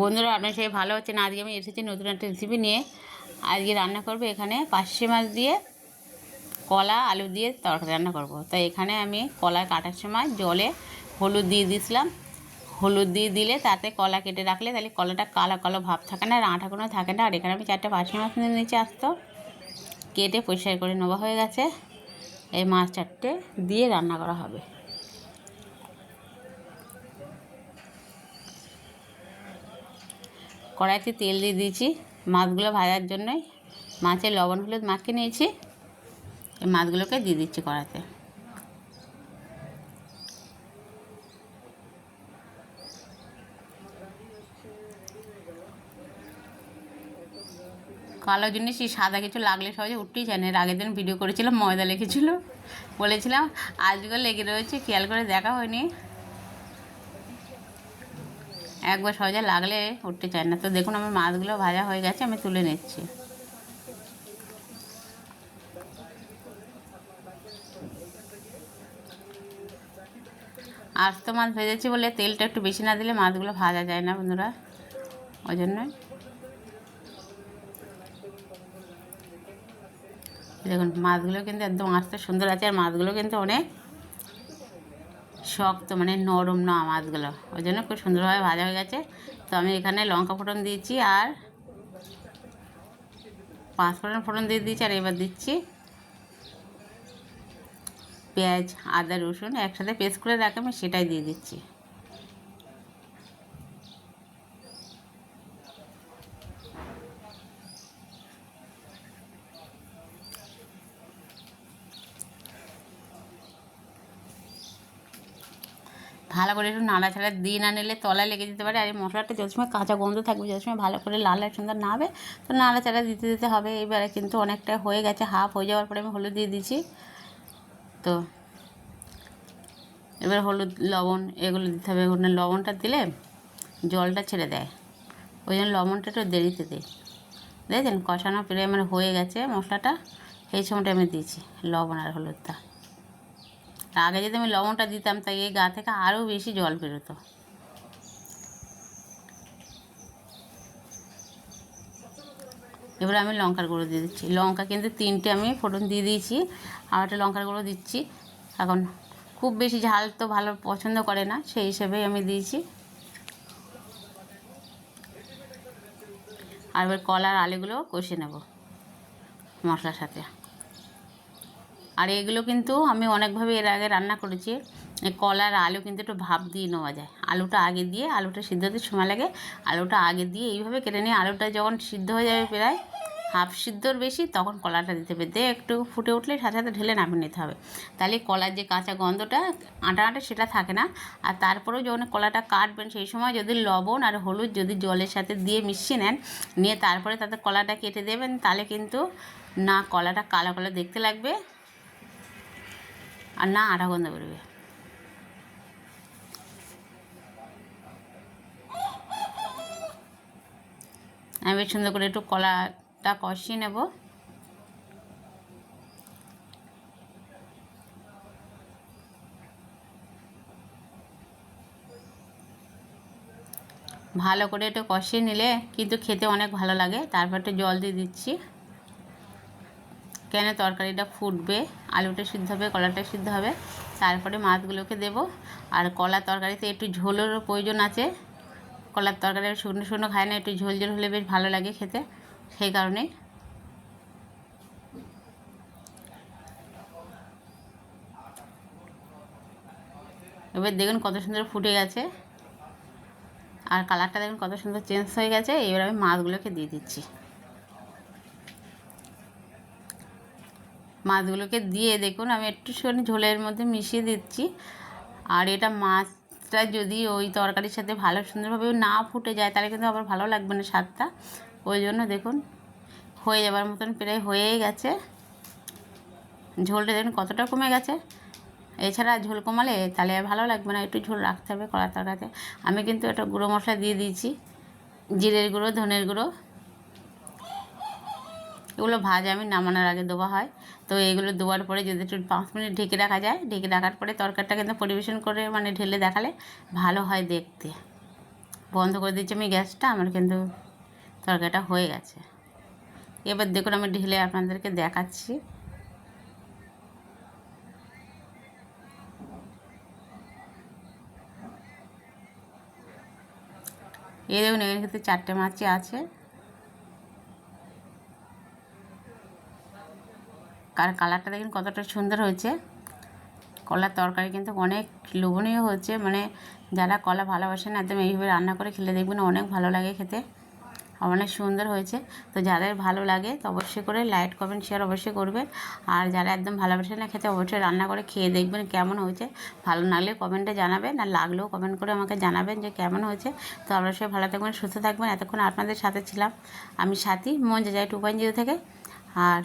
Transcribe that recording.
বন্ধুরা, আপনার সবাই ভালো হচ্ছে না আজকে আমি এসেছি নতুন একটা রেসিপি নিয়ে। আজকে রান্না করব এখানে পার্শে মাছ দিয়ে কলা, আলু দিয়ে তরকারি রান্না করব। তাই এখানে আমি কলা কাটার সময় জলে হলুদ দিয়ে দিয়েছিলাম। হলুদ দিয়ে দিলে তাতে কলা কেটে রাখলে তাহলে কলাটা কালো কালো ভাব থাকে না আর আঠা কোনো থাকে না। আর এখানে আমি চারটে পার্শে মাছ নিয়ে নিচে আসতো। কেটে পরিষ্কার করে নেওয়া হয়ে গেছে। এই মাছ চারটে দিয়ে রান্না করা হবে। কড়াইতে তেল দিয়ে দিয়েছি মাছগুলো ভাজার জন্যই মাছের লবণ, হলুদ মাখিয়ে নিয়েছি। এই মাছগুলোকে দিয়ে দিচ্ছি কড়াইতে। কালো জিনিস সাদা কিছু লাগলে সহজে উঠতেই চায় না। এর আগের দিন ভিডিও করেছিলাম, ময়দা লেগেছিল। বলেছিলাম, আজকে লেগে রয়েছে, খেয়াল করে দেখা হয়নি। একবার সহজে লাগলে উঠতে চায় না। তো দেখুন, আমার মাছগুলো ভাজা হয়ে গেছে, আমি তুলে নিচ্ছি। আস্ত মাছ ভেজেছি বলে তেলটা একটু বেশি না দিলে মাছগুলো ভাজা যায় না বন্ধুরা। ওই জন্যই। দেখুন, মাছগুলো কিন্তু একদম আস্তে সুন্দর আছে, আর মাছগুলো কিন্তু অনেক শক্ত মানে নরম না মাছগুলো ওই জন্য খুব সুন্দরভাবে ভাজা হয়ে গেছে। তো আমি এখানে লঙ্কা ফোটন দিয়েছি আর পাঁচ ফোড়ন ফোড়ন দিয়ে দিয়েছি আর এবার দিচ্ছি পেঁয়াজ, আদা, রসুন একসাথে পেস্ট করে রাখে, আমি সেটাই দিয়ে দিচ্ছি। ভালো করে একটু নাড়াচাড়া দিয়ে না নিলে তলায় লেগে যেতে পারে। আর এই মশলাটা যত সময় কাঁচা গন্ধ থাকবে যত সময় ভালো করে লাল লাল সুন্দর না হবে তো নাড়াচাড়া দিতে দিতে হবে। এবারে কিন্তু অনেকটা হয়ে গেছে হাফ হয়ে যাওয়ার পরে আমি হলুদ দিয়ে দিয়েছি তো এবার হলুদ, লবণ, এগুলো দিতে হবে। ওখানে লবণটা দিলে জলটা ছেড়ে দেয়। ওই জন্য লবণটা একটু দেরিতে দিই। দেখেছেন কষানো প্রায় মানে হয়ে গেছে মশলাটা। এই সময়টা আমি দিয়েছি লবণ আর হলুদটা। আগে যদি আমি লবণটা দিতাম তাই এই গা থেকে আরও বেশি জল বেরোতো। এবার আমি লঙ্কার গুঁড়ো দিয়ে দিচ্ছি। লঙ্কা কিন্তু তিনটে আমি ফোড়ন দিয়ে দিয়েছি। আর একটা লঙ্কার গুঁড়ো দিচ্ছি। এখন খুব বেশি ঝাল তো ভালো পছন্দ করে না, সেই হিসেবেই আমি দিয়েছি। আর এবার কলার আলুগুলো কষে নেব মশলার সাথে। আর এগুলো কিন্তু আমি অনেকভাবে এর আগে রান্না করেছি। কলার আলু কিন্তু একটু ভাপ দিয়ে নেওয়া যায়। আলুটা আগে দিয়ে আলুটা সিদ্ধ হতে সময় লাগে। আলুটা আগে দিয়ে এইভাবে কেটে নিয়ে আলুটা যখন সিদ্ধ হয়ে যাবে প্রায় হাফ সিদ্ধর বেশি তখন কলাটা দিতে হবে। দিয়ে একটু ফুটে উঠলে সাথে সাথে ঢেলে নামিয়ে নিতে হবে। তাহলে কলার যে কাঁচা গন্ধটা আটা আটা সেটা থাকে না। আর তারপরেও যখন কলাটা কাটবেন সেই সময় যদি লবণ আর হলুদ যদি জলের সাথে দিয়ে মিশিয়ে নেন, নিয়ে তারপরে তাতে কলাটা কেটে দেবেন, তাহলে কিন্তু না কলাটা কালো কালো দেখতে লাগবে। আটা গন্ধ বেরোবে আমি বেশ সুন্দর করে একটু কলাটা কষিয়ে নেব ভালো করে একটু কষিয়ে নিলে কিন্তু খেতে অনেক ভালো লাগে। তারপর একটু জল দিয়ে দিচ্ছি। কেন তরকারিটা ফুটবে? আলুটা সিদ্ধ হবে, কলাটা সিদ্ধ হবে। তারপরে মাছগুলোকে দেব। আর কলার তরকারিতে একটু ঝোলেরও প্রয়োজন আছে। কলার তরকারি শুকনো শুকনো খায় না, একটু ঝোল ঝোল হলে বেশ ভালো লাগে খেতে। সেই কারণেই। এবার দেখুন কত সুন্দর ফুটে গেছে। আর কালারটা দেখুন কত সুন্দর চেঞ্জ হয়ে গেছে। এবার আমি মাছগুলোকে দিয়ে দিচ্ছি। মাছগুলোকে দিয়ে দেখুন, আমি একটু একটুখানি ঝোলের মধ্যে মিশিয়ে দিচ্ছি। আর এটা মাছটা যদি ওই তরকারির সাথে ভালো সুন্দরভাবে না ফুটে যায়, তাহলে কিন্তু আবার ভালো লাগবে না স্বাদটা। ওই জন্য দেখুন, হয়ে যাবার মতন প্রায় হয়েই গেছে। ঝোলটা দেখুন কতটা কমে গেছে। এছাড়া ঝোল কমালে তাহলে ভালো লাগবে না, একটু ঝোল রাখতে হবে কড়া তরকারিতে। আমি কিন্তু একটা গুঁড়ো মশলা দিয়ে দিয়েছি, জিরের গুঁড়ো, ধনের গুঁড়ো। এগুলো ভাজা আমি নামানোর আগে দেওয়া হয়। তো এগুলো দেওয়ার পরে যদি একটু পাঁচ মিনিট ঢেকে রাখা যায়, ঢেকে রাখার পরে তরকারিটা কিন্তু পরিবেশন করে মানে ঢেলে দেখালে ভালো হয় দেখতে। বন্ধ করে দিচ্ছি আমি গ্যাসটা, আমার কিন্তু তরকারিটা হয়ে গেছে। এবার দেখুন আমি ঢেলে আপনাদেরকে দেখাচ্ছি। এই দেখুন, এখানে কিন্তু চারটে মাছই আছে। কার কালারটা দেখুন কতটা সুন্দর হয়েছে। কলার তরকারি কিন্তু অনেক লোভনীয় হচ্ছে মানে যারা কলা ভালোবাসেন একদম এইভাবে রান্না করে খেলে দেখবেন অনেক ভালো লাগে খেতে, অনেক সুন্দর হয়েছে। তো যাদের ভালো লাগে তো অবশ্যই করে লাইক, কমেন্ট শেয়ার অবশ্যই করবেন আর যারা একদম ভালোবাসে না খেতে অবশ্যই রান্না করে খেয়ে দেখবেন কেমন হয়েছে। ভালো না লাগলে কমেন্টে জানাবেন, আর লাগলেও কমেন্ট করে আমাকে জানাবেন যে কেমন হয়েছে। তো অবশ্যই ভালো থাকবেন, সুস্থ থাকবেন। এতক্ষণ আপনাদের সাথে ছিলাম আমি সাথী, মন যাই টু পয়েন্ট জিরো থেকে। আর